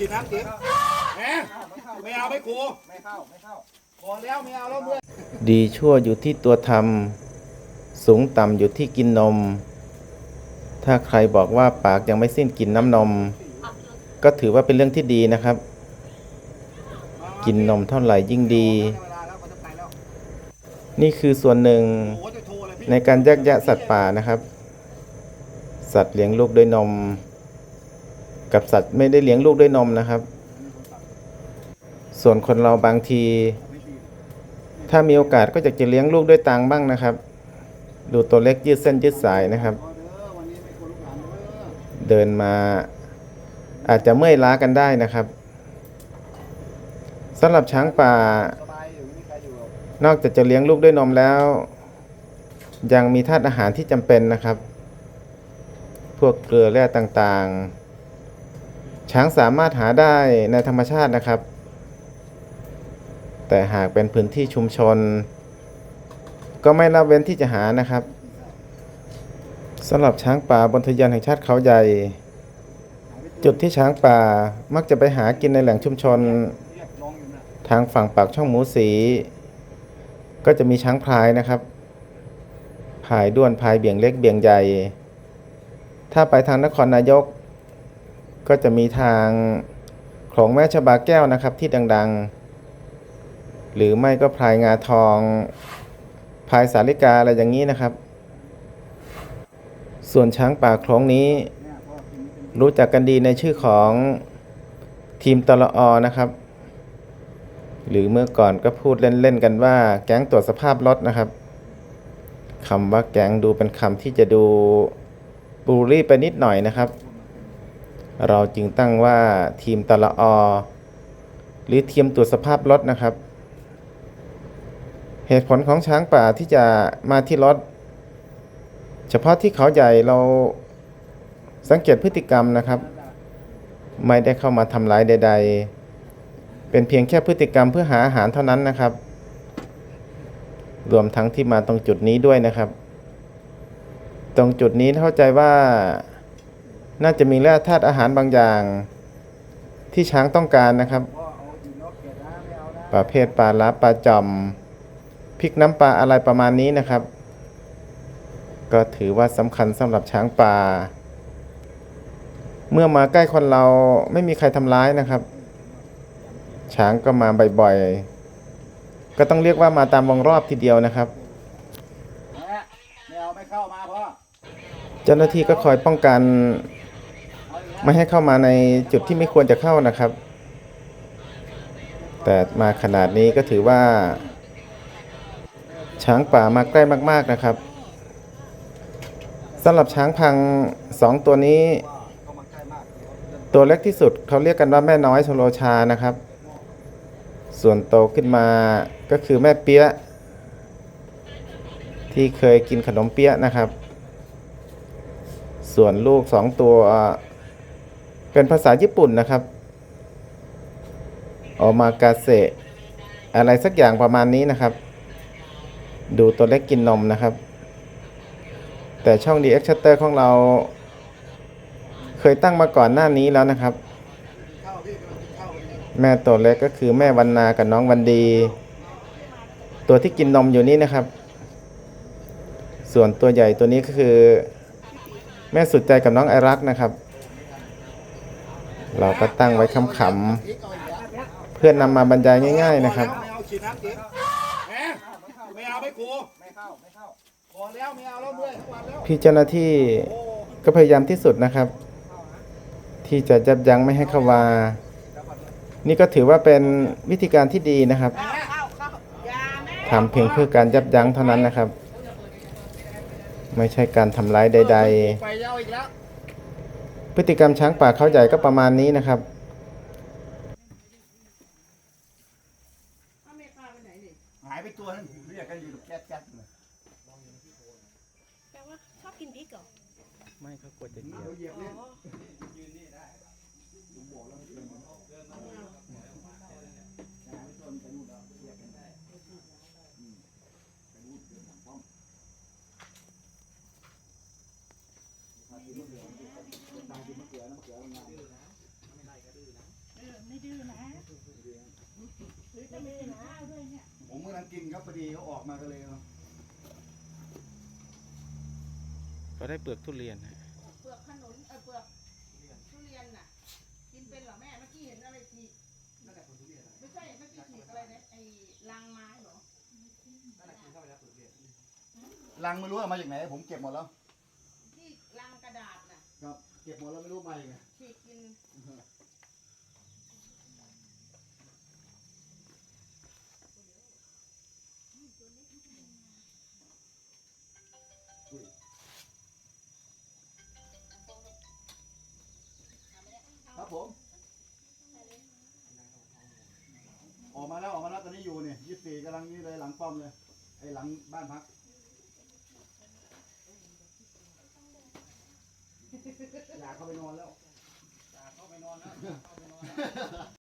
กินน้ำกินแหมไม่เอาไม่ครูไม่เข้า ไม่เข้าพอแล้วไม่เอาแล้วเมื่อดีชั่วอยู่ที่ตัวทำสูงต่ำอยู่ที่กินนม ถ้าใครบอกว่าปากยังไม่สิ้นกินน้ำนม ก็ถือว่าเป็นเรื่องที่ดีนะครับ กินนมเท่าไหร่ยิ่งดี นี่คือส่วนหนึ่งในการแยกแยะสัตว์ป่านะครับ สัตว์เลี้ยงลูกด้วยนม กับสัตว์ไม่ได้เลี้ยงลูกด้วยนมนะครับ ส่วนคนเราบางที ถ้ามีโอกาสก็อยากจะเลี้ยงลูกด้วยตังบ้างนะครับ ดูตัวเล็กยืดเส้นยืดสายนะครับ เดินมาอาจจะเมื่อยล้ากันได้นะครับสำหรับช้างป่า นอกจากจะเลี้ยงลูกด้วยนมแล้ว ยังมีธาตุอาหารที่จำเป็นนะครับ พวกเกลือแร่ต่างๆ ช้างสามารถหาได้ในธรรมชาตินะครับ แต่หากเป็นพื้นที่ชุมชน ก็ไม่ละเว้นที่จะหานะครับสำหรับช้างป่าบนทยานแห่งชาติเขาใหญ่ จุดที่ช้างป่ามักจะไปหากินในแหล่งชุมชน ทางฝั่งปากช่องหมูสี ก็จะมีช้างพลายนะครับพลายด้วนพลายเบี่ยงเล็กเบี่ยงใหญ่ ถ้าไปทางนครนายก ก็จะมีทางของแม่ชบาแก้วนะครับที่ดังๆ หรือไม่ก็พลายงาทองพลายสาลิกาอะไรอย่างนี้นะครับ ส่วนช้างป่าโคลงนี้ รู้จักกันดีในชื่อของทีมตลออนะครับ หรือเมื่อก่อนก็พูดเล่นๆกันว่า แก๊งตรวจสภาพรถนะครับคำว่าแก๊งดูเป็นคำที่จะดูบูลลี่ไปนิดหน่อยนะครับ เราจึงตั้งว่าทีมตลออหรือทีมตรวจสภาพรถนะครับ เหตุผลของช้างป่าที่จะมาที่รถ เฉพาะที่เขาใหญ่เราสังเกตพฤติกรรมนะครับ ไม่ได้เข้ามาทำร้ายใด ๆ เป็นเพียงแค่พฤติกรรมเพื่อหาอาหารเท่านั้นนะครับ รวมทั้งที่มาตรงจุดนี้ด้วยนะครับ ตรงจุดนี้เข้าใจว่า น่าจะมีแร่ธาตุอาหารบางอย่าง ที่ช้างต้องการนะครับพ่อเอาอยู่นอกเขตนะไม่เอานะประเภทปลาลับปลาจอมพริกน้ำปลาอะไรประมาณนี้นะครับ ก็ถือว่าสำคัญสำหรับช้างป่าเมื่อมาใกล้คนเราไม่มีใครทำร้ายนะครับ ช้างก็มาบ่อยๆก็ต้องเรียกว่ามาตามวงรอบทีเดียวนะครับแหมไม่เอาไม่เข้ามาพ่อเจ้าหน้าที่ก็คอยป้องกันเอาอีกแล้ว ไม่ให้เข้ามาในจุดที่ไม่ควรจะเข้านะครับ แต่มาขนาดนี้ก็ถือว่า ช้างป่ามาใกล้มากๆนะครับสำหรับช้างพังสองตัวนี้ ตัวเล็กที่สุดเขาเรียกกันว่าแม่น้อยชโลชานะครับ ส่วนโตขึ้นมาก็คือแม่เปี๊ยะที่เคยกินขนมเปี๊ยะนะครับ ส่วนลูกสองตัว เป็นภาษาญี่ปุ่นนะครับออกมากาเซอะไรสักอย่างประมาณนี้นะครับ ดูตัวเล็กกินนมนะครับ แต่ช่อง d x Shutter ของเรา เคยตั้งมาก่อนหน้านี้แล้วนะครับ แม่ตัวเล็กก็คือแม่วันนากับน้องวันดี ตัวที่กินนมอยู่นี้นะครับ ส่วนตัวใหญ่ตัวนี้ก็คือ แม่สุดใจกับน้องไอรักนะครับ เราก็ตั้งไว้คำพริกเอาอีกแล้วๆเพื่อนนำมาบรรยายง่าย ๆนะครับ ไม่เอาฉีดน้ำกินแหมไม่เอาไม่ครูไม่เข้าไม่เข้าพอแล้วไม่เอาแล้วเมื่อยทุกวันแล้วพี่เจ้าหน้าที่ก็พยายามที่สุดนะครับ ที่จะยับยั้งไม่ให้เข้ามานี่ก็ถือว่าเป็นวิธีการที่ดีนะครับทำเพียงเพื่อการยับยั้งเท่านั้นนะครับ ไม่ใช่การทำร้ายใดไปเอาอีกแล้วๆ พฤติกรรมช้างป่าเขาใหญ่ก็ประมาณนี้นะครับหายไปตัวนึงเรียกกันอยู่แก๊สแก๊สเลยแปลว่าชอบกินพริกเหรอ ไม่เขากลัวจะเกี่ยวเร กิมะเขือนะมะเขือนงไม่ดื้อนะหรือจะมีข้าวด้วยเนี่ยผมเมื่อนั้นกินครับพอดีเขาออกมาก็เลยครับเรได้เปลือกทุเรียนนะเปลือกขนุนเออเปลือกทุเรียนน่ะ กินเป็นหรอแม่เมื่อกี้เห็นอะไรทีไม่ใช่เมื่อกี้ขีดอะไรนะไอ้ลังไม้เหรอนั่นแหละกินเข้าไปแล้วผลทุเรียนลังไม่รู้เอามาจากไหนผมเก็บหมดแล้ว ก็บหมดแล้วไม่รู้มาอย่างไงฉีกกินอุ้ยครับผม ออกมาแล้วออกมาแล้วตอนนี้อยู่เนี่ยยี่สิบสี่กำลังนี่เลยหลังป้อมเลย ไอ้หลังบ้านพัก อยากเข้าไปนอนแล้ว อยากเข้าไปนอนแล้วอยากเข้าไปนอนแล้ว